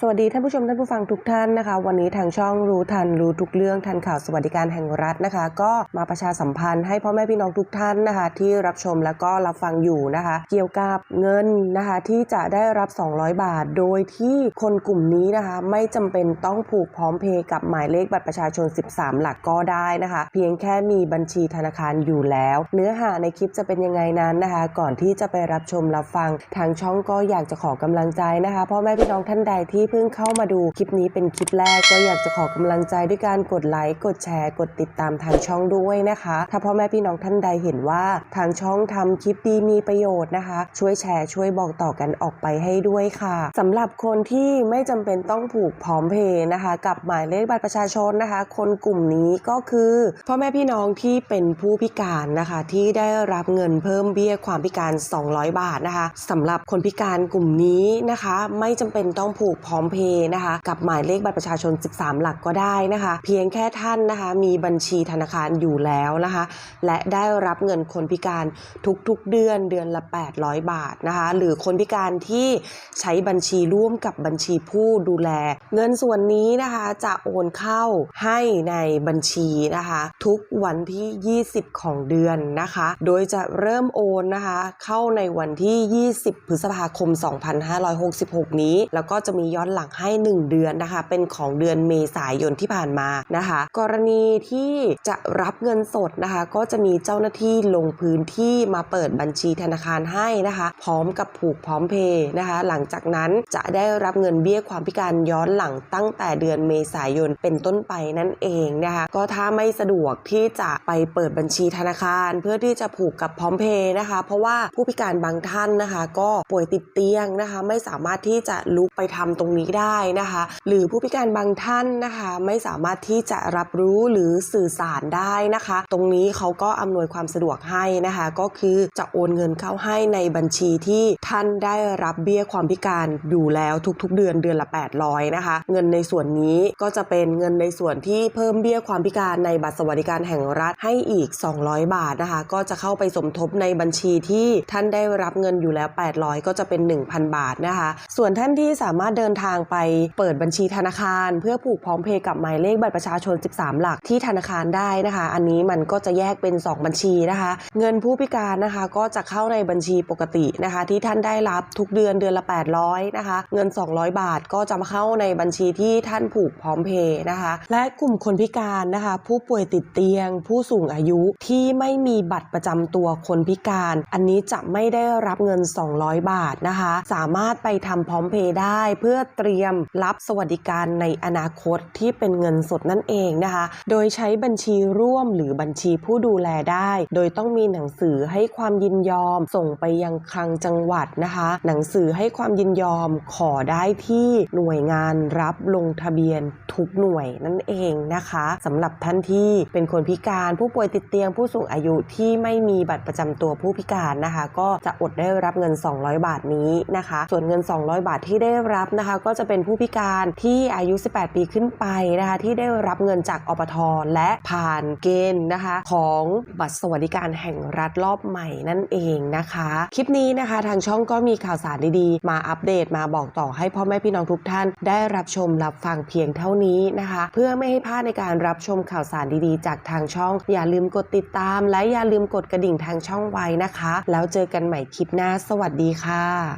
สวัสดีท่านผู้ชมท่านผู้ฟังทุกท่านนะคะ วันนี้ทางช่องรู้ทันรู้ทุกเรื่องทันข่าวสวัสดิการแห่งรัฐนะคะ ก็มาประชาสัมพันธ์ให้พ่อแม่พี่น้องทุกท่านนะคะ ที่รับชมแล้วก็รับฟังอยู่นะคะ เกี่ยวกับเงินนะคะที่จะได้รับ 200 บาท โดยที่คนกลุ่มนี้นะคะ ไม่จำเป็นต้องผูกพร้อมเพย์กับหมายเลขบัตรประชาชน 13 หลักก็ได้นะคะ เพียงแค่มีบัญชีธนาคารอยู่แล้ว เนื้อหาในคลิปจะเป็นยังไงนั้นนะคะ ก่อนที่จะไปรับชมรับฟังทางช่องก็อยากจะขอกำลังใจนะคะพ่อแม่พี่น้องท่านใดที่ที่เพิ่งเข้ามาดูคลิปนี้เป็นคลิปแรกก็อยากจะขอกำลังใจด้วยการกดไลค์กดแชร์ กดติดตามทางช่องด้วยนะคะ ถ้าพ่อแม่พี่น้องท่านใดเห็นว่าทางช่องทำคลิปดีมีประโยชน์นะคะ ช่วยแชร์ช่วยบอกต่อกันออกไปให้ด้วยค่ะสำหรับคนที่ไม่จำเป็นต้องผูกพร้อมเพย์นะคะ กับหมายเลขบัตรประชาชนนะคะ คนกลุ่มนี้ก็คือพ่อแม่พี่น้องที่เป็นผู้พิการนะคะ ที่ได้รับเงินเพิ่มเบี้ยความพิการ 200 บาทนะคะสำหรับคนพิการกลุ่มนี้นะคะ ไม่จำเป็นต้องผูกพร้อมเพย์นะคะกับหมายเลขบัตรประชาชน 13 หลักก็ได้นะคะ เพียงแค่ท่านนะคะมีบัญชีธนาคารอยู่แล้วนะคะ และได้รับเงินคนพิการทุกๆเดือนเดือนละ 800 บาทนะคะ หรือคนพิการที่ใช้บัญชีร่วมกับบัญชีผู้ดูแล เงินส่วนนี้นะคะจะโอนเข้าให้ในบัญชีนะคะ ทุกวันที่ 20 ของเดือนนะคะ โดยจะเริ่มโอนนะคะ เข้าในวันที่ 20 พฤษภาคม 2566 นี้ แล้วก็จะมีย้อนหลังให้ 1 เดือนนะคะ เป็นของเดือนเมษายนที่ผ่านมานะคะ กรณีที่จะรับเงินสดนะคะ ก็จะมีเจ้าหน้าที่ลงพื้นที่มาเปิดบัญชีธนาคารให้นะคะ พร้อมกับผูกพร้อมเพย์นะคะ หลังจากนั้นจะได้รับเงินเบี้ยความพิการย้อนหลังตั้งแต่เดือนเมษายนเป็นต้นไปนั่นเองนะคะ ก็ถ้าไม่สะดวกที่จะไปเปิดบัญชีธนาคาร เพื่อที่จะผูกกับพร้อมเพย์นะคะ เพราะว่าผู้พิการบางท่านนะคะ ก็ป่วยติดเตียงนะคะ ไม่สามารถที่จะลุกไปทำตรงนี้ได้นะคะ หรือผู้พิการบางท่านนะคะไม่สามารถที่จะรับรู้หรือสื่อสารได้นะคะ ตรงนี้เขาก็อำนวยความสะดวกให้นะคะ ก็คือจะโอนเงินเข้าให้ในบัญชีที่ท่านได้รับเบี้ยความพิการอยู่แล้วทุกๆ เดือนเดือนละ 800นะคะ เงินในส่วนนี้ก็จะเป็นเงินในส่วนที่เพิ่มเบี้ยความพิการในบัตรสวัสดิการแห่งรัฐให้อีก 200 บาทนะคะ ก็จะเข้าไปสมทบในบัญชีที่ท่านได้รับเงินอยู่แล้ว 800 ก็จะเป็น 1,000 บาทนะคะ ส่วนท่านที่สามารถเดินทางไปเปิดบัญชีธนาคาร เพื่อผูกพร้อมเพย์กับหมายเลขบัตรประชาชน 13 หลักที่ธนาคารได้นะคะ อันนี้มันก็จะแยกเป็น 2 บัญชีนะคะ เงินผู้พิการนะคะ ก็จะเข้าในบัญชีปกตินะคะ ที่ท่านได้รับทุกเดือนเดือนละ 800นะคะ เงิน 200 บาทก็จะมาเข้าในบัญชีที่ท่านผูกพร้อมเพย์นะคะ และกลุ่มคนพิการนะคะ ผู้ป่วยติดเตียง ผู้สูงอายุที่ไม่มีบัตรประจำตัวคนพิการ อันนี้จะไม่ได้รับเงิน 200 บาทนะคะ สามารถไปทำพร้อมเพย์ได้เพื่อเตรียมรับสวัสดิการในอนาคตที่เป็นเงินสดนั่นเองนะคะ โดยใช้บัญชีร่วมหรือบัญชีผู้ดูแลได้ โดยต้องมีหนังสือให้ความยินยอม ส่งไปยังคลังจังหวัดนะคะ หนังสือให้ความยินยอมขอได้ที่หน่วยงานรับลงทะเบียนทุกหน่วยนั่นเองนะคะสำหรับท่านที่เป็นคนพิการผู้ป่วยติดเตียงผู้สูงอายุที่ไม่มีบัตรประจำตัวผู้พิการนะคะ ก็จะอดได้รับเงิน 200 บาทนี้นะคะ ส่วนเงิน 200 บาทที่ได้รับนะคะก็จะเป็นผู้พิการที่อายุ 18 ปีขึ้นไปนะคะที่ได้รับเงินจากอปทและผ่านเกณฑ์นะคะของบัตรสวัสดิการแห่งรัฐรอบใหม่นั่นเองนะคะ คลิปนี้นะคะทางช่องก็มีข่าวสารดีๆ มาอัปเดตมาบอกต่อให้พ่อแม่พี่น้องทุกท่าน ได้รับชมรับฟังเพียงเท่านี้นะคะ เพื่อไม่ให้พลาดในการรับชมข่าวสารดีๆ จากทางช่อง อย่าลืมกดติดตาม และอย่าลืมกดกระดิ่งทางช่องไว้นะคะ แล้วเจอกันใหม่คลิปหน้า สวัสดีค่ะ